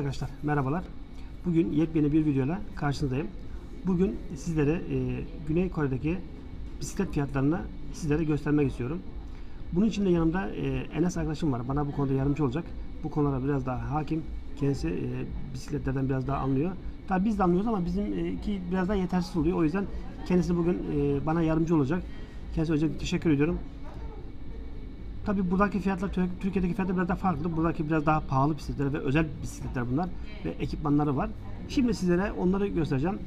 Arkadaşlar merhabalar. Bugün yepyeni bir videoyla karşınızdayım. Bugün sizlere e, Güney Kore'deki bisiklet fiyatlarını sizlere göstermek istiyorum. Bunun için de yanımda e, Enes arkadaşım var. Bana bu konuda yardımcı olacak. Bu konulara biraz daha hakim. Kendisi e, bisikletlerden biraz daha anlıyor. Tabii biz de anlıyoruz ama bizimki biraz daha yetersiz oluyor. O yüzden kendisi bugün e, bana yardımcı olacak. Kendisine özellikle teşekkür ediyorum. Tabii buradaki fiyatlar Tür- Türkiye'deki fiyatlar biraz daha farklı. Buradaki biraz daha pahalı bisikletler ve özel bisikletler bunlar ve ekipmanları var. Şimdi sizlere onları göstereceğim.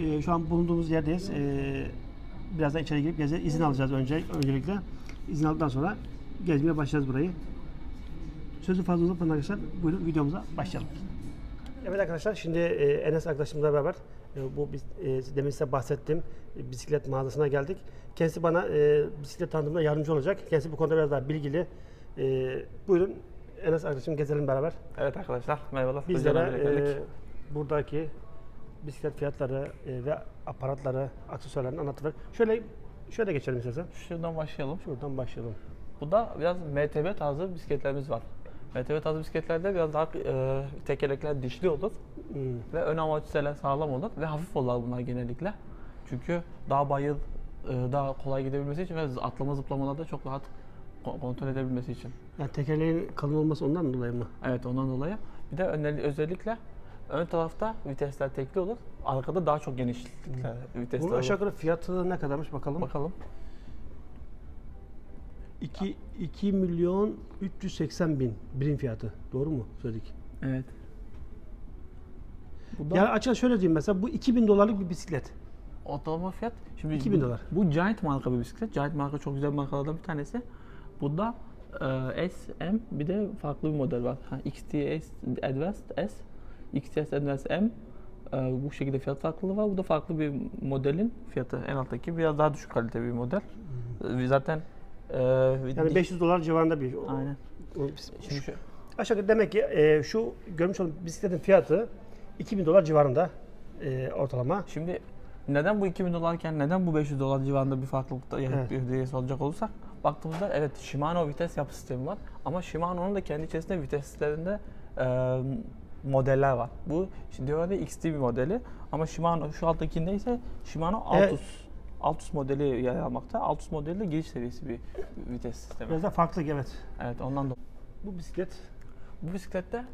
Ee, şu an bulunduğumuz yerdeyiz. Ee, birazdan içeri girip geze izin alacağız önce öncelikle. İzin aldıktan sonra gezmeye başlayacağız burayı. Sözü fazla uzatmadan arkadaşlar buyurun videomuza başlayalım. Evet arkadaşlar şimdi e, Enes arkadaşımızla beraber bu biz, e, demin size bahsettiğim e, bisiklet mağazasına geldik. Kendisi bana e, bisiklet tanıtımında yardımcı olacak. Kendisi bu konuda biraz daha bilgili. E, buyurun Enes arkadaşım gezelim beraber. Evet arkadaşlar merhabalar. Bizlere e, buradaki bisiklet fiyatları e, ve aparatları, aksesuarlarını anlatıver. Şöyle şöyle geçelim istersen. Şuradan başlayalım. Şuradan başlayalım. Bu da biraz MTB tarzı bisikletlerimiz var. MTB tarzı bisikletlerde biraz daha e, tekerlekler dişli olur. Ve ön amortisörler sağlam olur ve hafif olurlar bunlar genellikle. Çünkü daha bayır e, daha kolay gidebilmesi için ve atlama zıplamalarda çok rahat ko- kontrol edebilmesi için. Yani tekerleğin kalın olması ondan dolayı mı? Evet ondan dolayı. Bir de öneri- özellikle ön tarafta vitesler tekli olur. Arkada daha çok genişlikte vitesler Bunun olur. aşağı yukarı fiyatı ne kadarmış bakalım. Bakalım. 2, 2 milyon 380 bin birim fiyatı. Doğru mu söyledik? Evet. Bu da Yani açıkça şöyle diyeyim mesela bu 2000 dolarlık bir bisiklet. ortalama fiyat. Şimdi 2000 bu- dolar. Bu Giant marka bir bisiklet. Giant marka çok güzel markalardan bir tanesi. Bu da e, S, M bir de farklı bir model var. Ha, XTS Advanced S, XTS Advanced M. E, bu şekilde fiyat farklılığı var. Bu da farklı bir modelin fiyatı. En alttaki biraz daha düşük kalite bir model. E, Zaten e, Yani 500 dolar civarında bir. Aynen. o- Şimdi şu, Aşağı demek ki e, şu görmüş olduğunuz bisikletin fiyatı 2000 dolar civarında e, ortalama. Şimdi neden bu 2000 dolarken neden bu 500 dolar civarında bir farklılık da Evet. evet. diye soracak olursak baktığımızda evet Shimano vites yapı sistemi var ama Shimano'nun da kendi içerisinde viteslerinde e, modeller var. Bu ya XT bir modeli ama Shimano şu alttakinde ise Shimano Evet. Altus. Altus modeli yer almakta. Altus modeli de giriş seviyesi bir vites sistemi. Biraz da farklı evet. Evet ondan dolayı. Bu bisiklet Bu bisiklette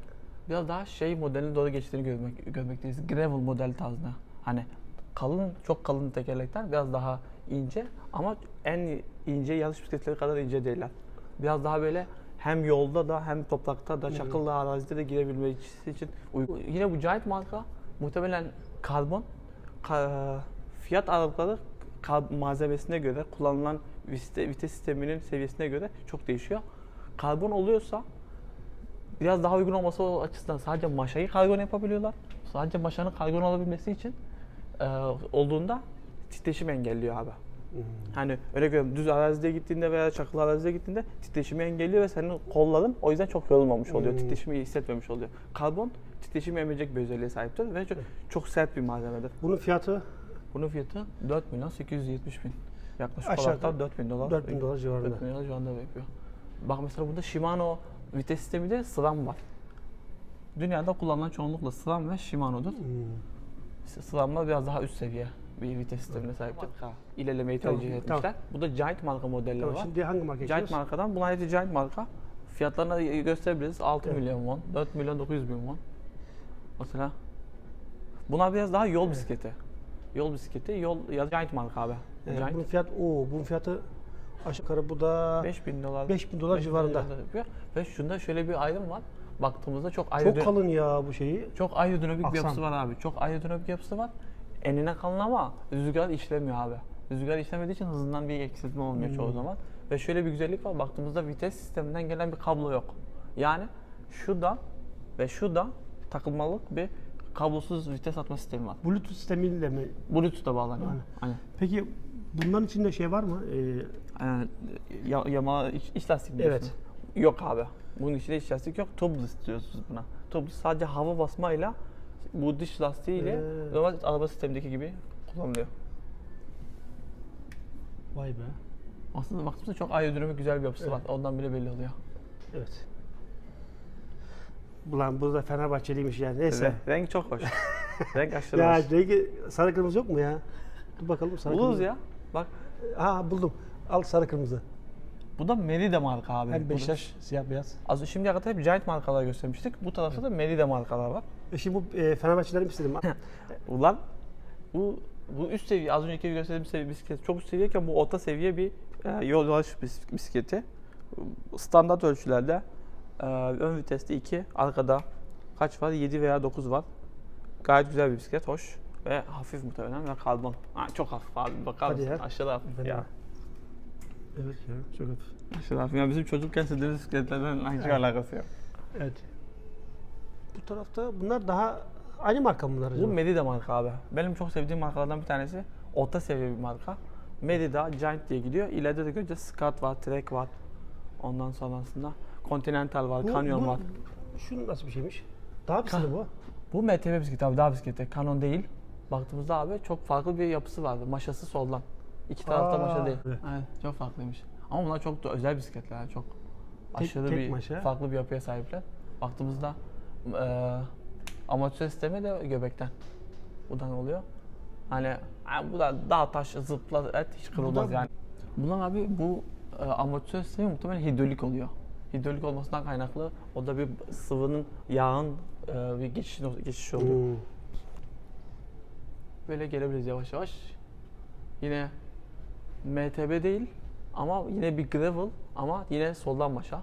biraz daha şey modeline doğru geçtiğini görmek, görmekteyiz. Gravel model tarzında. Hani kalın, çok kalın tekerlekler biraz daha ince ama en ince yarış bisikletleri kadar ince değiller. Biraz daha böyle hem yolda da hem toprakta da çakıllı arazide de girebilmesi için uygun. Yine bu Giant marka muhtemelen karbon ka- fiyat aralıkları kar- malzemesine göre kullanılan vites, vites sisteminin seviyesine göre çok değişiyor. Karbon oluyorsa biraz daha uygun olması açısından sadece maşayı kargon yapabiliyorlar. Sadece maşanın kargon olabilmesi için e, olduğunda titreşim engelliyor abi. Hani öyle görüyorum düz arazide gittiğinde veya çakıl arazide gittiğinde titreşimi engelliyor ve senin kolların o yüzden çok yorulmamış oluyor. Hmm. Titreşimi hissetmemiş oluyor. Karbon titreşimi emecek bir özelliğe sahiptir ve çok, çok sert bir malzemedir. bunun fiyatı Bunun fiyatı 4 milyon 870 bin. Yaklaşık Aşağı olarak da yukarı 4 bin dolar. 4000 dolar civarında. 4 bin dolar civarında bekliyor. Bak mesela burada Shimano vites sistemi de SRAM var. Dünyada kullanılan çoğunlukla SRAM ve Shimano'dur. Hmm. SRAM'lar biraz daha üst seviye bir vites sistemine sahiptir. İlerlemeyi Tamam, tercih tamam. etmişler. Bu da Giant marka modeller Tamam, var. şimdi hangi marka Giant markadan, bunlar hepsi Giant marka. Fiyatlarını gösterebiliriz. 6 Evet. milyon won, 4 milyon 900 bin won. Mesela bunlar biraz daha yol bisikleti. Yol bisikleti, yol ya Giant marka abi. Ee, Giant bunun fiyat o bunun fiyatı aşağı yukarı bu da 5000 dolar. 5000 dolar 5000 civarında. yapıyor. Ve şunda şöyle bir ayrım var. Baktığımızda çok Çok aerodinamik, kalın ya bu şeyi. çok aerodinamik bir Aksan. yapısı var abi. Çok aerodinamik yapısı var. Enine kalın ama rüzgar işlemiyor abi. Rüzgar işlemediği için hızından bir eksiltme olmuyor Hmm. çoğu zaman. Ve şöyle bir güzellik var. Baktığımızda vites sisteminden gelen bir kablo yok. Yani şu da ve şu da takılmalık bir kablosuz vites atma sistemi var. Bluetooth sistemiyle mi? Bluetooth'ta bağlanıyor. Aynen. Peki bunların içinde şey var mı? Ee, ya, yama iç, iç lastik Evet. biliyorsun. Yok abi. Bunun içinde iç lastik yok. Tubeless diyoruz buna. Tubeless sadece hava basmayla bu dış lastiğiyle Ee. normal araba sistemindeki gibi kullanılıyor. vay be. Aslında baktığımızda çok aerodinamik güzel bir yapısı Evet. var. Ondan bile belli oluyor. Evet. Ulan bu da Fenerbahçeliymiş yani. Neyse. Renk, renk çok hoş. renk aşırı Ya hoş. rengi sarı kırmızı yok mu ya? Dur bakalım sarı Buluruz kırmızı. ya. Bak Ha buldum. Al sarı kırmızı. bu da Merida marka abi. Her Beşiktaş siyah beyaz. Az şimdiye kadar hep Giant markalar göstermiştik. Bu tarafta da Merida markalar var. E şimdi bu e, Fenerbahçelerin istedim. Ulan bu bu üst seviye az önceki gösterdiğim seviye bisiklet çok üst seviyeyken bu orta seviye bir e, yol bis- bisikleti. Standart ölçülerde e, ön viteste 2, arkada kaç var? 7 veya 9 var. Gayet güzel bir bisiklet, hoş ve hafif muhtemelen ve karbon. Ha, çok hafif abi bakar Hadi mısın? ya. Aşırı hafif Ben ya. Evet ya çok hafif. Aşırı hafif. Ya bizim çocukken sürdüğümüz bisikletlerden hiç alakası yok. Evet. Bu tarafta bunlar daha aynı marka mı bunlar Bu acaba? Merida marka abi. Benim çok sevdiğim markalardan bir tanesi. Orta seviye bir marka. Merida, Giant diye gidiyor. İleride de görünce Scott var, Trek var. Ondan sonrasında Continental var, Bu- Canyon bu- var. Şu nasıl bir şeymiş? Daha pisli bu. Bu MTB bisikleti abi, daha bisikleti. Canon değil. Baktığımızda abi çok farklı bir yapısı vardı. Maşası soldan. İki tarafta Aa, maşa değil. evet. Evet, çok farklıymış. Ama bunlar çok da özel bisikletler. Çok aşırı tek bir maşa. farklı bir yapıya sahipler. Baktığımızda eee amortisör sistemi de göbekten. Buradan oluyor. Hani ha, bu da dağ taş zıpla et hiç kırılmaz da- yani. Bunlar abi bu e, amortisör sistemi muhtemelen hidrolik oluyor. Hidrolik olmasından kaynaklı o da bir sıvının yağın e, bir geçiş geçişi oluyor. Hmm. Böyle gelebiliriz yavaş yavaş. Yine MTB değil ama yine bir gravel ama yine soldan başa.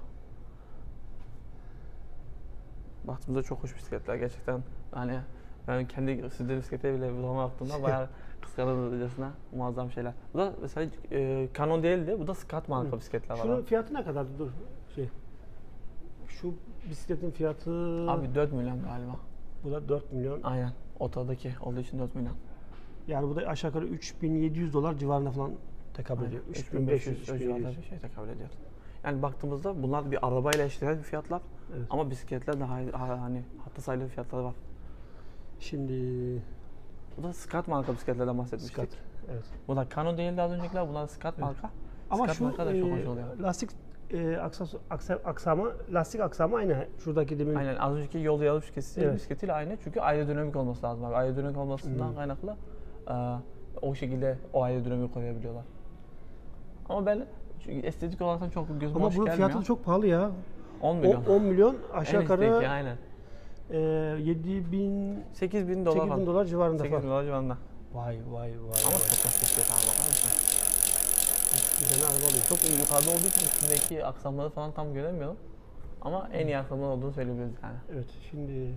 Baktığımızda çok hoş bisikletler gerçekten. Yani ben kendi sizde bisiklete bile bulama yaptığımda bayağı kıskanırcasına muazzam şeyler. Bu da mesela e, Canon değildi. Bu da Scott marka Hı. bisikletler var. Şunun fiyatı ne kadar? Dur şey. Şu bisikletin fiyatı Abi 4 milyon galiba. bu da 4 milyon. Aynen. Ortadaki olduğu için 4 milyon. Yani bu da aşağı yukarı 3700 dolar civarında falan tekabül ediyor. 3500, 3500 o civarında 3700. bir şey tekabül ediyor. Yani baktığımızda bunlar bir arabayla eşdeğer bir fiyatlar Evet. ama bisikletler daha ha- hani hatta sayılı fiyatları var. Şimdi Bu da Scott marka bisikletlerden bahsetmiştik. Scott. Evet. Bu da Canon değildi az öncekiler. Bunlar Scott marka. Ama Scott şu marka da çok e, hoş oluyor. lastik e, aksas, aksa- aksamı, lastik aksamı aynı. Şuradaki demin Aynen az önceki yol yalı bisikleti, Evet. bisikletiyle aynı. Çünkü aerodinamik olması lazım abi. Aerodinamik olmasından Hmm. kaynaklı e, o şekilde o aerodinamiği koruyabiliyorlar. Ama ben çünkü estetik olarak çok gözüme Ama hoş bunun gelmiyor. fiyatı da çok pahalı ya. 10 O, milyon. 10 milyon En aşağı yukarı estetik, aynen. e, 7000 8 bin dolar 8000 falan. dolar civarında 8 bin falan. dolar civarında. Vay vay vay. Ama çok hoş bisiklet abi bakar mısın? Bir tane araba alayım. Çok yukarıda olduğu için üstündeki aksamları falan tam göremiyorum. Ama en iyi aksamlar olduğunu söyleyebiliriz yani. Evet şimdi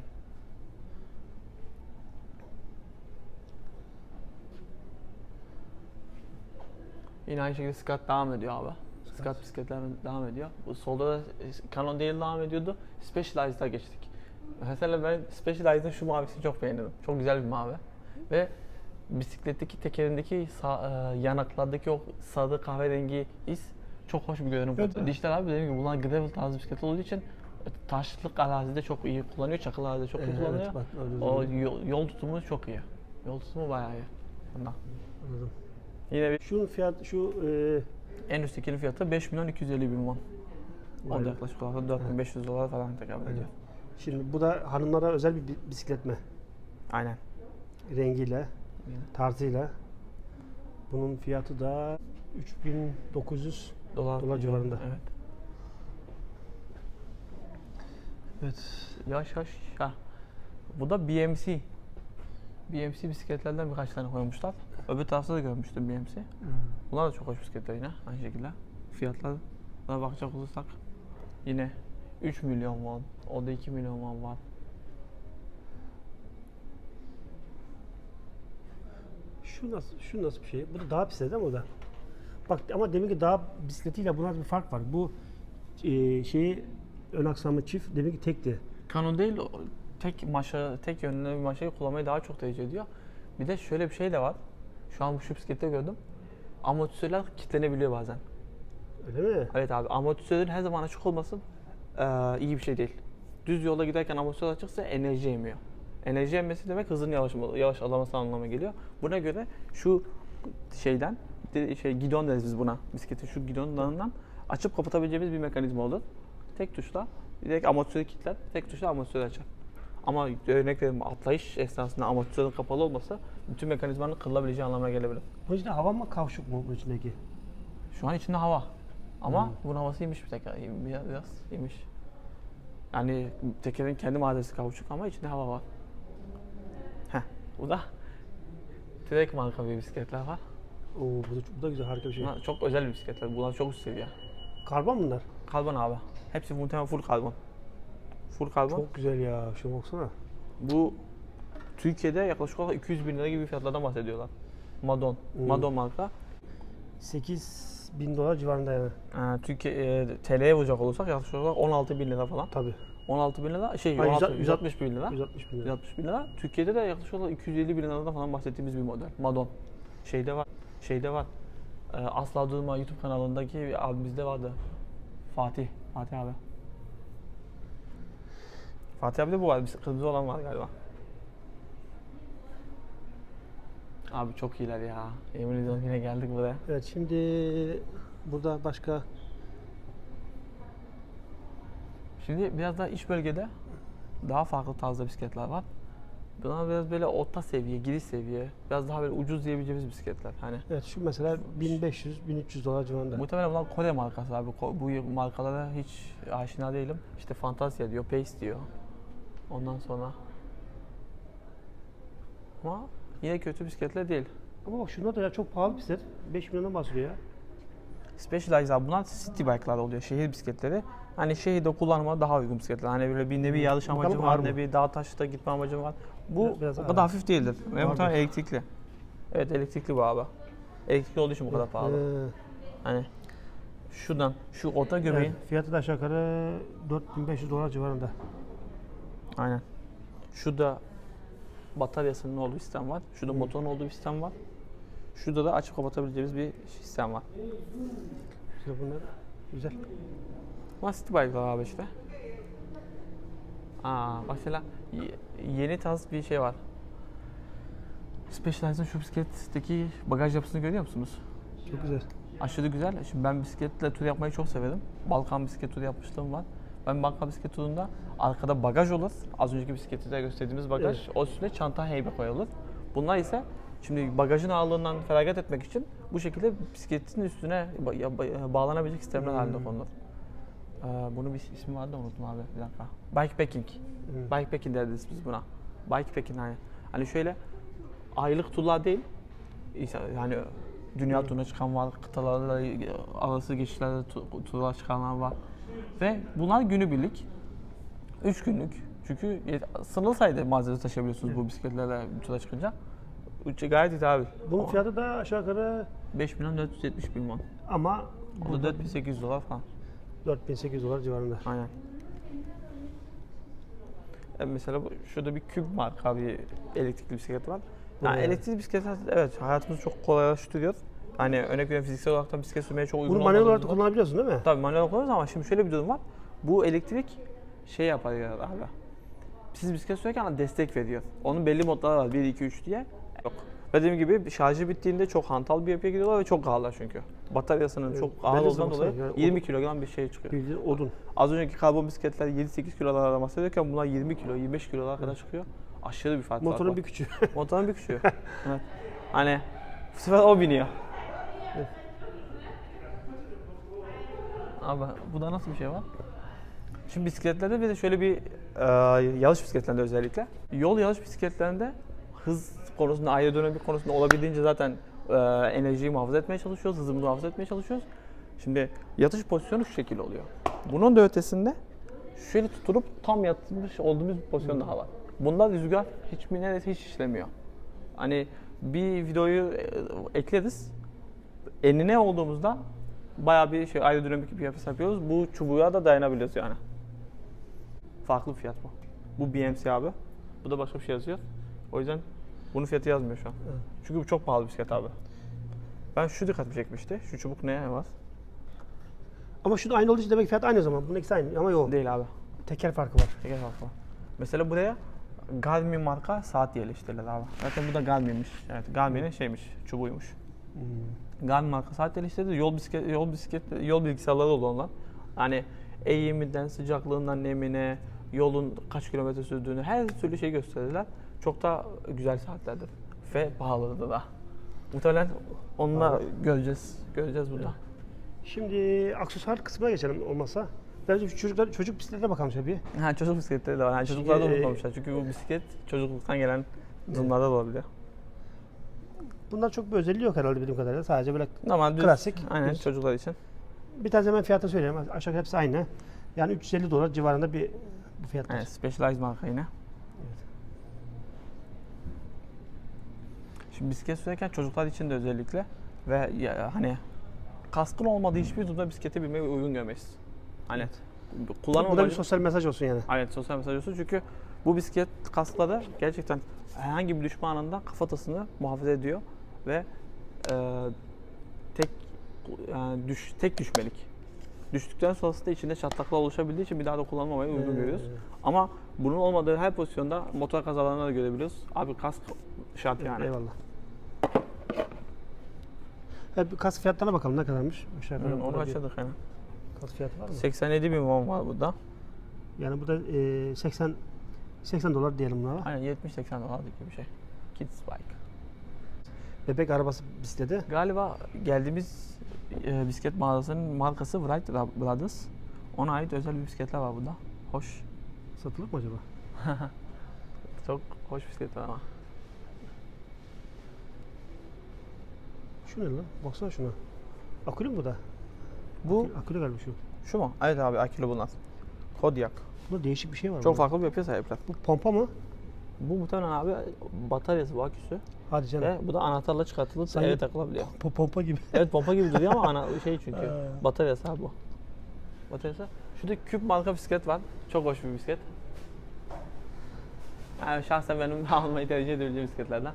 Yine aynı şekilde Scott devam ediyor abi. Scott bisikletler devam ediyor. Bu solda da e, Canon değil devam ediyordu. Specialized'a geçtik. Mesela ben Specialized'ın şu mavisini çok beğendim. Çok güzel bir mavi. Ve bisikletteki tekerindeki sağ- e, yanaklardaki o sarı kahverengi iz çok hoş bir görünüm Evet. katıyor. Dijital abi dediğim gibi bunlar gravel tarzı bisiklet olduğu için e, taşlık arazide çok iyi kullanıyor, çakıl arazide çok iyi Evet, kullanıyor. bak, öyle o yol, yol tutumu çok iyi. Yol tutumu bayağı iyi. Bundan. anladım. Yine bir Şunun fiyat şu e, en üsttekinin fiyatı 5 milyon 250 bin won. O Vay da be. yaklaşık olarak 4500 dolar falan tekabül ediyor. şimdi bu da hanımlara özel bir bi- bisiklet mi? Aynen. Rengiyle, tarzıyla. Bunun fiyatı da 3900 Dolar, Dolar civarında. Evet. Evet. Yaş yaş. Ha. Bu da BMC. BMC bisikletlerden birkaç tane koymuşlar. Öbür tarafta da görmüştüm BMC. Bunlar da çok hoş bisikletler yine aynı şekilde. Fiyatlara bakacak olursak yine 3 milyon won. O da 2 milyon won var. Şu nasıl şu nasıl bir şey? Bu da dağ bisikleti değil mi o da? Bak ama demin ki dağ bisikletiyle buna bir fark var. Bu e, şeyi ön aksamı çift demin ki tekti. Canon değil tek maşa, tek yönlü bir maşayı kullanmayı daha çok tercih ediyor. Bir de şöyle bir şey de var. Şu an bu şu bisiklette gördüm. Amortisörler kilitlenebiliyor bazen. Öyle mi? Evet abi amortisörün her zaman açık olması eee, iyi bir şey değil. Düz yolda giderken amortisör açıksa enerji emiyor. Enerji emmesi demek hızın yavaş, yavaş alaması anlamına geliyor. Buna göre şu şeyden de- şey gidon deriz biz buna. Bisikletin şu gidonlarından açıp kapatabileceğimiz bir mekanizma olur. Tek tuşla direkt amortisörü kilitler, tek tuşla amortisörü açar. Ama örnek veriyorum atlayış esnasında amortisörün kapalı olmasa bütün mekanizmanın kırılabileceği anlamına gelebilir. Bunun içinde hava mı kavşuk mu bunun içindeki? Şu an içinde hava. Ama bunun havası iyiymiş bir teker. Biraz, biraz iyiymiş. Yani tekerin kendi malzemesi kauçuk ama içinde hava var. Heh. Bu da Trek marka bir bisikletler var. Oo bu da, bu da güzel harika bir şey. Bunlar çok özel bisikletler. Bunlar çok üst seviye. Karbon bunlar. Karbon abi. Hepsi muhtemelen full karbon. Full karbon. Çok güzel ya. Şuna baksana. Bu Türkiye'de yaklaşık olarak 200 bin lira gibi fiyatlardan bahsediyorlar. Madon. Hmm. Madon marka. 8 bin dolar civarında yani. Ee, Türkiye e, TL'ye vuracak olursak yaklaşık olarak 16 bin lira falan. Tabii. 16 bin lira, şey Hayır, 16, yüz- 160 bin lira. 160 bin lira. 160 bin lira. Türkiye'de de yaklaşık olarak 250 bin liradan falan bahsettiğimiz bir model. Madon. Şeyde var. Şeyde var. Ee, Asla Durma YouTube kanalındaki abimizde vardı. Fatih. Fatih abi. Fatih abi de bu var. Bir kırmızı olan var galiba. Abi çok iyiler ya. Yemin ediyorum yine geldik buraya. Evet şimdi burada başka Şimdi biraz daha iç bölgede daha farklı tarzda bisikletler var. Bunlar biraz böyle orta seviye, giriş seviye, biraz daha böyle ucuz diyebileceğimiz bisikletler. Hani evet şu mesela 1500 1300 dolar civarında. muhtemelen bunlar Kore markası abi. Ko- Bu markalara hiç aşina değilim. İşte Fantasia diyor, Pace diyor. Ondan sonra ama yine kötü bisikletler değil. Ama bak şunlar da ya çok pahalı bisiklet. 5 milyondan bahsediyor ya. Specialized abi bunlar city bike'lar oluyor, şehir bisikletleri. Hani şehirde kullanıma daha uygun bisikletler. Hani böyle bir nevi yarış Bakalım amacı ağır var, mı? ne bir dağ taşta gitme amacı var. Bu Biraz- o ağır. kadar hafif değildir. Ve muhtemelen elektrikli. Evet elektrikli bu abi. Elektrikli olduğu için bu kadar pahalı. Ee, Hani şuradan, şu orta göbeğin. evet, fiyatı da aşağı yukarı 4500 dolar civarında. Aynen. Şurada bataryasının olduğu sistem var. Şurada motorun olduğu bir sistem var. Şurada da açıp kapatabileceğimiz bir sistem var. İşte bunlar güzel. City bike'lar abi işte. Aa, mesela yeni tarz bir şey var. Specialized'ın şu bisikletteki bagaj yapısını görüyor musunuz? Çok güzel. Aşırı güzel. Şimdi ben bisikletle tur yapmayı çok severim. Balkan bisiklet turu yapmışlığım var. Ben Balkan bisiklet turunda arkada bagaj olur. Az önceki bisiklette de gösterdiğimiz bagaj. O üstüne çanta heybe koyulur. Bunlar ise şimdi bagajın ağırlığından feragat etmek için bu şekilde bisikletin üstüne bağlanabilecek sistemler halinde Hmm. konulur. Ee, bunun bir ismi vardı da unuttum abi. Bir dakika. Bikepacking. Hmm. Bikepacking deriz biz buna. Bikepacking hani. Hani şöyle aylık turlar değil. Yani dünya turuna çıkan var, kıtalarla arası geçişlerde tu- turlar çıkanlar var. Ve bunlar günübirlik. 3 günlük. Çünkü sınırlı sayıda malzeme taşıyabiliyorsunuz bu bisikletlerle tura çıkınca. Üç- Gayet iyi abi. Bunun fiyatı da aşağı yukarı 5 milyon 470 bin won. ama O da burada 4800 dolar falan. 4800 dolar civarında. Aynen. E mesela bu, şurada bir küp marka bir elektrikli bisiklet var. Yani Evet. elektrikli bisikletler evet hayatımızı çok kolaylaştırıyor. Hani örnek veriyorum fiziksel olarak da bisiklet sürmeye çok uygun Bunu manuel olarak da kullanabiliyorsun değil mi? Tabii manuel kullanıyoruz ama şimdi şöyle bir durum var. Bu elektrik şey yapar ya abi. Siz bisiklet sürerken destek veriyor. Onun belli modları var. 1, 2, 3 diye. Yok. Ve Dediğim gibi şarjı bittiğinde çok hantal bir yapıya gidiyorlar ve çok ağırlar çünkü. Bataryasının Evet, çok ağır olduğundan dolayı yani o- 20 kilogram bir şey çıkıyor. Bildiğin odun. Az önceki karbon bisikletler 7-8 kilolardan bahsediyorken bunlar 20 kilo, 25 kilolara kadar çıkıyor. Aşırı bir fark Motorun var. bir küçüğü. Motorun bir küçüğü. evet. Hani bu sefer o biniyor. Abi bu da nasıl bir şey var? Şimdi bisikletlerde bir de şöyle bir e, yarış bisikletlerinde özellikle yol yarış bisikletlerinde hız konusunda aerodinamik konusunda olabildiğince zaten e, enerjiyi muhafaza etmeye çalışıyoruz, hızımızı muhafaza etmeye çalışıyoruz. Şimdi yatış pozisyonu şu şekilde oluyor. Bunun da ötesinde şöyle tutup tam yatmış olduğumuz bir pozisyon daha var. Bunda rüzgar hiç mi neredeyse hiç işlemiyor. Hani bir videoyu ekleriz. Enine olduğumuzda bayağı bir şey aerodinamik bir yapı yapıyoruz. Bu çubuğa da dayanabiliyoruz yani. Farklı bir fiyat bu. Bu BMC abi. Bu da başka bir şey yazıyor. O yüzden bunun fiyatı yazmıyor şu an. Evet. Çünkü bu çok pahalı bisiklet abi. Ben şu dikkatimi çekmişti. Şu çubuk neye var? Ama şu da aynı olduğu için demek ki fiyat aynı o zaman. Bunun ikisi aynı ama yok. Değil abi. Teker farkı var. Teker farkı var. Mesela buraya Garmin marka saat yerleştirdiler abi. Zaten bu da Garmin'miş. Evet Garmin'in şeymiş, çubuğuymuş. Hmm. Garmin marka saat yerleştirdi. Yol bisiklet, yol bisiklet, yol bilgisayarları oldu onlar. Yani eğiminden, sıcaklığından, nemine, yolun kaç kilometre sürdüğünü her türlü şey gösterirler. Çok da güzel saatlerdir ve pahalıdır da. Muhtemelen onunla Pahalı. göreceğiz. Göreceğiz burada. Şimdi aksesuar kısmına geçelim olmazsa. Bence çocuklar çocuk bisikletine bakalım şöyle bir. Ha çocuk bisikletleri de var. Yani çocuklar da unutmamışlar. Çünkü bu bisiklet çocukluktan gelen durumlarda da olabiliyor. Bunlar çok bir özelliği yok herhalde bildiğim kadarıyla. Sadece böyle Normal düz. Klasik, Aynen düz. çocuklar için. bir tane hemen fiyatını söyleyeyim. Aşağı hepsi aynı. Yani 350 dolar civarında bir bu fiyatlar. Evet, Specialized marka yine. Şimdi bisiklet sürerken çocuklar için de özellikle ve ya, hani kaskın olmadığı hiçbir durumda bisiklete binmeyi uygun görmeyiz. Hani kullanım Bu da bir amacı- sosyal mesaj olsun yani. Aynen sosyal mesaj olsun çünkü bu bisiklet kaskları gerçekten herhangi bir düşme anında kafatasını muhafaza ediyor ve e, tek yani düş, tek düşmelik. Düştükten sonrasında içinde çatlaklar oluşabildiği için bir daha da kullanmamayı uygun görüyoruz. Ama bunun olmadığı her pozisyonda motor kazalarında da görebiliyoruz. Abi kask şart yani. Eyvallah. Bir kask fiyatlarına bakalım ne kadarmış. Aşağı yukarı onu burada bir yani. Kask fiyatı var mı? 87 bin won var burada. Yani bu da e, 80 80 dolar diyelim buna. Aynen 70-80 dolar gibi bir şey. Kids bike. Bebek arabası bisikleti. Galiba geldiğimiz e, bisiklet mağazasının markası Wright Brothers. Ona ait özel bir bisikletler var burada. Hoş. Satılık mı acaba? Çok hoş bisikletler ama. Şu ne lan? Baksana şuna. Akülü mü bu da? Bu Akülü galiba şu. şu mu? Evet abi akülü bunlar. Kodiak. Bunda değişik bir şey var. Çok bunda. farklı bir yapıya sahipler. Bu pompa mı? Bu muhtemelen abi bataryası aküsü. Hadi canım. Ve bu da anahtarla çıkartılıp Sanki- eve takılabiliyor. Po- pompa gibi. Evet pompa gibi duruyor ama ana şey çünkü. Bataryası abi bu. Bataryası. Şurada küp marka bisiklet var. Çok hoş bir bisiklet. Yani şahsen benim almayı tercih edebileceğim bisikletlerden.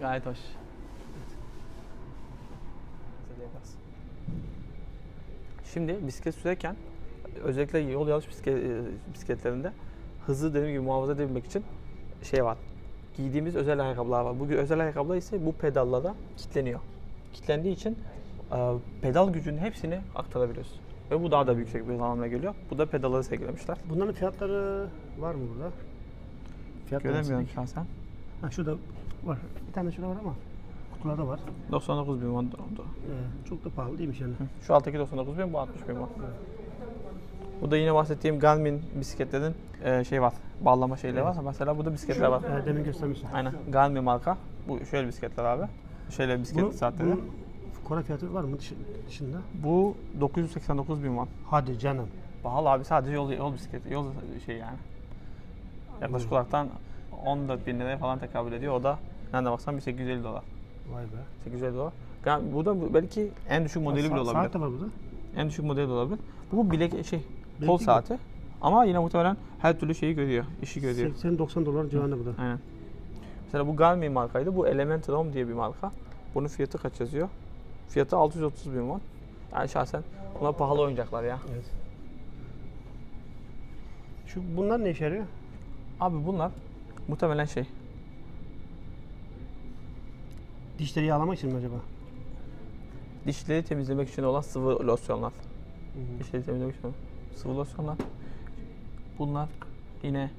Gayet hoş. Şimdi bisiklet sürerken özellikle yol yarış bisiklet, e, bisikletlerinde hızı dediğim gibi muhafaza edebilmek için şey var. Giydiğimiz özel ayakkabılar var. Bu özel ayakkabılar ise bu pedallara kilitleniyor. Kilitlendiği için e, pedal gücünün hepsini aktarabiliyoruz. Ve bu daha da yüksek bir anlamına geliyor. Bu da pedalları sergilemişler. Bunların fiyatları var mı burada? Fiyatları Göremiyorum nasıl? şahsen. Ha şurada var. Bir tane şurada var ama kutularda var. 99 bin won oldu. Ee, çok da pahalı değilmiş yani. Şu alttaki 99 bin, bu 60 bin won. Bu da yine bahsettiğim Garmin bisikletlerin e, şey var, bağlama şeyleri var. Mesela burada bisikletler var. Ee, demin göstermiştim. Aynen, Garmin marka. Bu şöyle bisikletler abi. Şöyle bisiklet Bunun, saatleri. bunun Kore fiyatı var mı dışı- dışında? Bu 989 bin won. Hadi canım. Pahalı abi sadece yol, yol bisikleti, yol şey yani. Yaklaşık olaraktan 14 bin liraya falan tekabül ediyor. O da nereden baksan bir 850 dolar. Vay be. 850 dolar. Yani bu da belki en düşük modeli bile olabilir. Saat de var burada. En düşük modeli de olabilir. Bu bilek şey kol Bileklik mi? saati. Ama yine muhtemelen her türlü şeyi görüyor, işi görüyor. 80-90 dolar civarında bu da. Aynen. Mesela bu Garmin markaydı. Bu Element Rom diye bir marka. Bunun fiyatı kaç yazıyor? Fiyatı 630 bin won. Yani şahsen bunlar pahalı oyuncaklar ya. Evet. Şu bunlar ne işe yarıyor? Abi bunlar muhtemelen şey. Dişleri yağlamak için mi acaba? Dişleri temizlemek için olan sıvı losyonlar. Hı hı. Dişleri temizlemek için olan sıvı losyonlar. Bunlar yine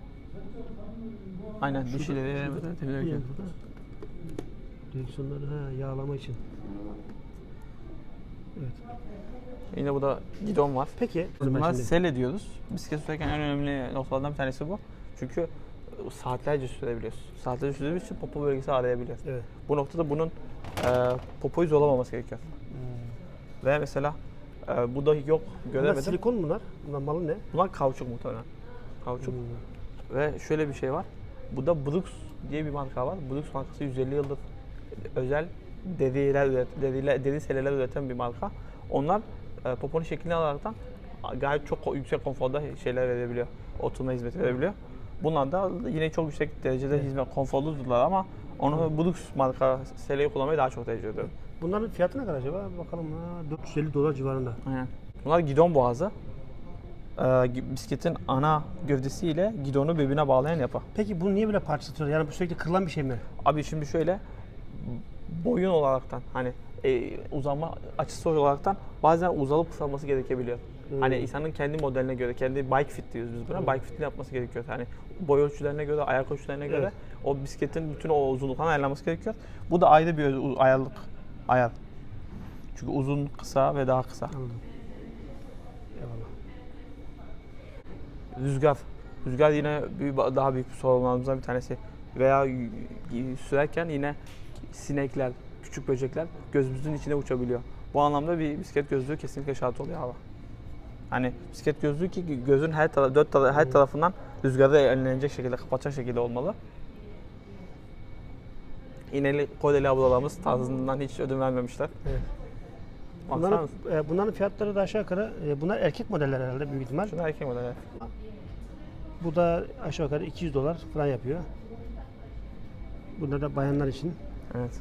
aynen Şurada- dişleri şurada- temizlemek için. Direksiyonları ha, yağlama için. Evet. Yine bu da gidon var. Peki. Bunlar şimdi- sel ediyoruz. Bisiklet sürerken en önemli noktalardan bir tanesi bu. Çünkü saatlerce sürebiliyoruz. Saatlerce sürebildiğimiz için popo bölgesi ağrıyabiliyor. Evet. Bu noktada bunun e, popoyu zorlamaması gerekiyor. Ve mesela e, bu da yok Bunlar göremedim. silikon mu bunlar? Bunlar malı ne? Bunlar kauçuk muhtemelen. Kauçuk. Hmm. Ve şöyle bir şey var. Bu da Brooks diye bir marka var. Brooks markası 150 yıldır özel deriler üret, deriler, deri seleler üreten bir marka. Onlar e, poponun şeklini alaraktan gayet çok yüksek konforda şeyler verebiliyor. Oturma hizmeti verebiliyor. Bunlar da yine çok yüksek derecede hizmet konforludular ama onu Brooks marka seleyi kullanmayı daha çok tercih ediyorum. Bunların fiyatı ne kadar acaba? Bakalım ha, 450 dolar civarında. Aynen. Bunlar gidon boğazı. Ee, bisikletin ana gövdesiyle gidonu birbirine bağlayan yapı. Peki bunu niye böyle parçalatıyorlar? Yani bu sürekli kırılan bir şey mi? Abi şimdi şöyle boyun olaraktan hani e, uzanma açısı olaraktan bazen uzalıp kısalması gerekebiliyor. Hani Hmm. insanın kendi modeline göre, kendi bike fit diyoruz biz buna. Hmm. Bike fitini yapması gerekiyor. Hani boy ölçülerine göre, ayak ölçülerine göre Evet. o bisikletin bütün o uzunluklarını ayarlaması gerekiyor. Bu da ayrı bir ayarlık. Ayar. Çünkü uzun, kısa ve daha kısa. Anladım. Eyvallah. Rüzgar. Rüzgar yine bir, daha büyük bir sorunlarımızdan bir tanesi. Veya sürerken yine sinekler, küçük böcekler gözümüzün içine uçabiliyor. Bu anlamda bir bisiklet gözlüğü kesinlikle şart oluyor hava. Hani bisiklet gözlüğü ki gözün her taraf, dört tara- her tarafından rüzgarda önlenecek şekilde, kapatacak şekilde olmalı. İğneli kodeli ablalarımız tarzından hiç ödün vermemişler. Evet. Baksana Bunların, mısın? e, bunların fiyatları da aşağı yukarı, e, bunlar erkek modeller herhalde büyük ihtimal. Şunu erkek modeli. Bu da aşağı yukarı 200 dolar falan yapıyor. Bunda da bayanlar için. Evet.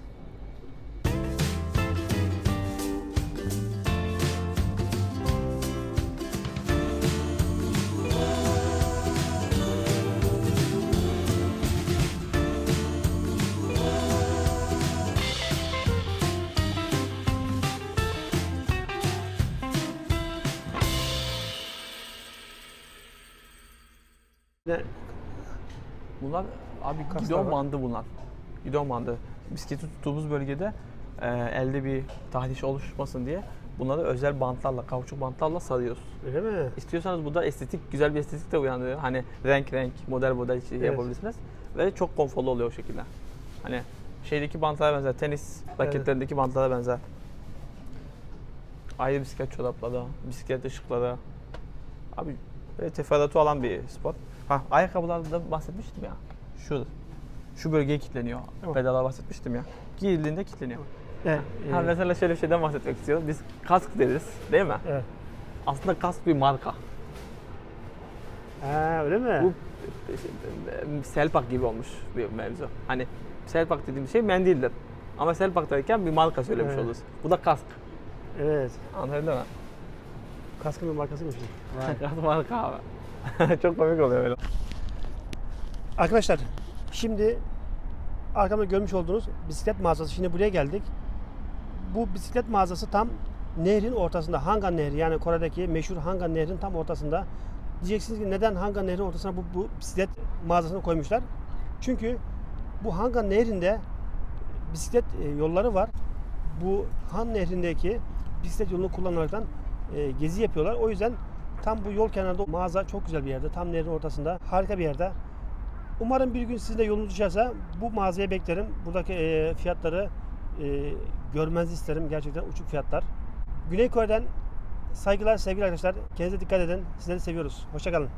Abi gidon bandı bunlar. Gidon bandı. Bisikleti tuttuğumuz bölgede e, elde bir tahriş oluşmasın diye bunları özel bantlarla, kauçuk bantlarla sarıyoruz. öyle mi? İstiyorsanız bu da estetik, güzel bir estetik de uyandırıyor. Hani renk renk, model model şey Evet. yapabilirsiniz. Ve çok konforlu oluyor o şekilde. Hani şeydeki bantlara benzer, tenis raketlerindeki bantlara benzer. Ayrı bisiklet çorapları, bisiklet ışıkları. Abi böyle teferruatı olan bir spor. Ha ayakkabılarda bahsetmiştim ya. Şurada. Şu bölgeye kilitleniyor. Tamam. Pedala bahsetmiştim ya. Giyildiğinde kilitleniyor. Evet. e, Ha mesela şöyle bir şeyden bahsetmek istiyorum. Biz kask deriz, değil mi? evet. Aslında kask bir marka. Ha, öyle mi? Bu e, Selpak gibi olmuş bir mevzu. Hani Selpak dediğim şey mendildir. Ama Selpak'tayken bir marka söylemiş Evet. oluruz. Bu da kask. Evet. Anladın mı? Kaskın bir markasıymış. Vay. kask marka abi. Çok komik oluyor öyle. Arkadaşlar şimdi arkamda görmüş olduğunuz bisiklet mağazası. Şimdi buraya geldik. Bu bisiklet mağazası tam nehrin ortasında. Hangan Nehri yani Kore'deki meşhur Hangan Nehri'nin tam ortasında. Diyeceksiniz ki neden Hangan Nehri'nin ortasına bu, bu bisiklet mağazasını koymuşlar? Çünkü bu Hangan Nehri'nde bisiklet e, yolları var. Bu Han Nehri'ndeki bisiklet yolunu kullanaraktan e, gezi yapıyorlar. O yüzden tam bu yol kenarında mağaza çok güzel bir yerde. Tam nehrin ortasında. Harika bir yerde. Umarım bir gün sizin de yolunuz düşerse bu mağazaya beklerim. Buradaki e, fiyatları e, görmenizi isterim. Gerçekten uçuk fiyatlar. Güney Kore'den saygılar, sevgili arkadaşlar. Kendinize dikkat edin. Sizleri seviyoruz. Hoşçakalın.